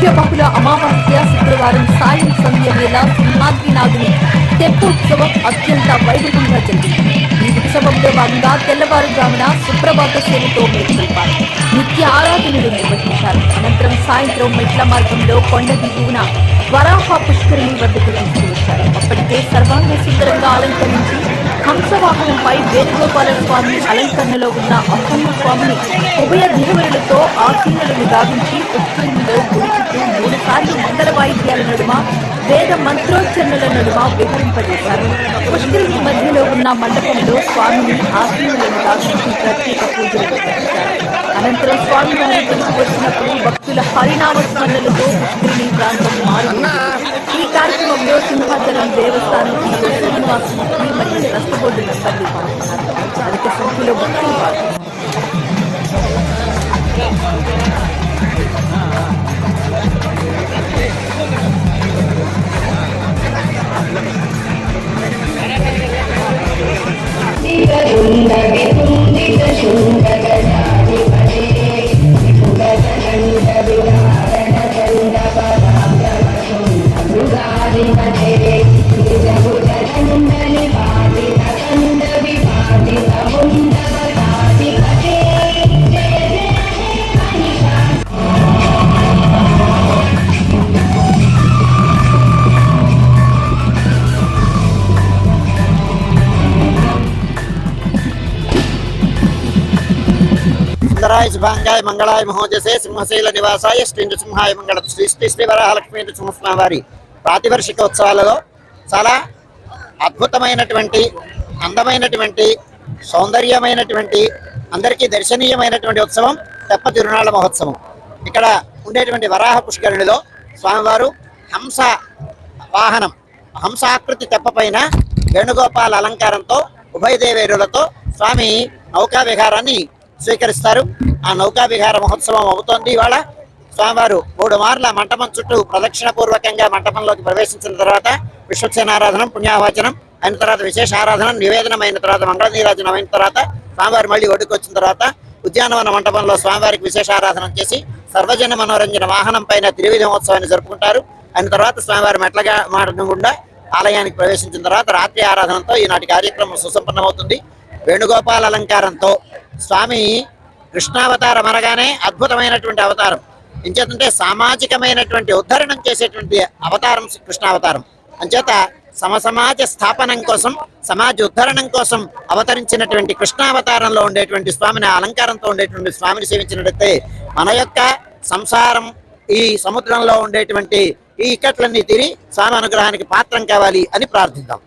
పుష్య బహుళ అమావాస్య శుక్రవారం సాయం సంధ్య వేళ సింహాద్రి నాగుని తెప్పోత్సవం అత్యంత వైభవంగా జరిగింది. ఈ ఉత్సవంలో భాగంగా తెల్లవారుజామున సుప్రభాత సేవతో మేల్కొల్పారు నిత్య ఆరాధనలు నిర్వహించారు సాయంత్రం మెట్ల మార్గంలో కొండ దిగువన వరాహ పుష్కరిణి వద్దకు తీసుకువచ్చారు. అప్పటికే సర్వాంగ సుందరంగా అలంకరించి హంసవాహనంపై వేణుగోపాల స్వామి అలంకరణలో ఉన్న అప్పన్న స్వామిని ఉభయ దిగువరులతో ఆశీనులను గావించి పుష్కరిణిలో గుడి చుట్టూ మూడు సార్లు వాయిద్యాల నడుమ వేద మంత్రోచ్చరణల నడుమ విహరింపజేశారు పుష్కరిణి మధ్యలో ఉన్న మండపంలో స్వామిని ఆశీనులను గావించి ప్రత్యేక పూజలు నిర్వహించారు. అనంతరం స్వామి వారి తిరిగి వచ్చినప్పుడు భక్తుల హరినామ స్మరణలతో పుష్కరిణి ప్రాంతం మారింది. ఈ కార్యక్రమంలో సింహాచలం దేవస్థానం ఈవో శ్రీనివాసమూర్తి మరియు ట్రస్ట్ బోర్డు సిబ్బంది పాల్గొన్నారు. అధిక సంఖ్యలో భక్తులు పాల్గొన్నారు. సుందరాయ శుభాంగాయ మంగళాయ మహోజసే సింహశైల నివాసాయ శ్రీ నృసింహాయ మంగళ శ్రీ శ్రీ శ్రీ వరాహలక్ష్మీ నృసింహస్వామివారి ప్రాతివర్షిక ఉత్సవాలలో చాలా అద్భుతమైనటువంటి అందమైనటువంటి సౌందర్యమైనటువంటి అందరికీ దర్శనీయమైనటువంటి ఉత్సవం తెప్ప తిరునాళ్ళ మహోత్సవం. ఇక్కడ ఉండేటువంటి వరాహ పుష్కరిణిలో స్వామివారు హంస వాహనం హంసాకృతి తెప్ప పైన వేణుగోపాల అలంకారంతో ఉభయ దేవేరులతో స్వామి నౌకా విహారాన్ని స్వీకరిస్తారు. ఆ నౌకా విహార మహోత్సవం అవుతోంది ఇవాళ. స్వామివారు మూడు మార్ల మంటపం చుట్టూ ప్రదక్షిణ పూర్వకంగా మంటపంలోకి ప్రవేశించిన తర్వాత విశ్వసేనారాధనం పుణ్యావాచనం అయిన తర్వాత విశేష ఆరాధన నివేదనం అయిన తర్వాత మంగళనీరాజనం అయిన తర్వాత స్వామివారు మళ్ళీ ఒడ్డుకు వచ్చిన తర్వాత ఉద్యానవన మంటపంలో స్వామివారికి విశేష ఆరాధన చేసి సర్వజన మనోరంజన వాహనం పైన త్రివిధ మహోత్సవాన్ని జరుపుకుంటారు. అయిన తర్వాత స్వామివారి మెట్లగా మార్గం గుండా ఆలయానికి ప్రవేశించిన తర్వాత రాత్రి ఆరాధనతో ఈనాటి కార్యక్రమం సుసంపన్నమవుతుంది. వేణుగోపాల అలంకారంతో స్వామి కృష్ణావతారం అనగానే అద్భుతమైనటువంటి అవతారం. ఇంచేతంటే సామాజికమైనటువంటి ఉద్ధరణం చేసేటువంటి అవతారం కృష్ణావతారం. అంచేత సమసమాజ స్థాపనం కోసం సమాజ ఉద్ధరణం కోసం అవతరించినటువంటి కృష్ణావతారంలో ఉండేటువంటి స్వామిని అలంకారంతో ఉండేటువంటి స్వామిని సేవించినట్టయితే మన యొక్క సంసారం ఈ సముద్రంలో ఉండేటువంటి ఈ ఇక్కట్లన్నీ తిరిగి స్వామి అనుగ్రహానికి పాత్రం కావాలి అని ప్రార్థిద్దాం.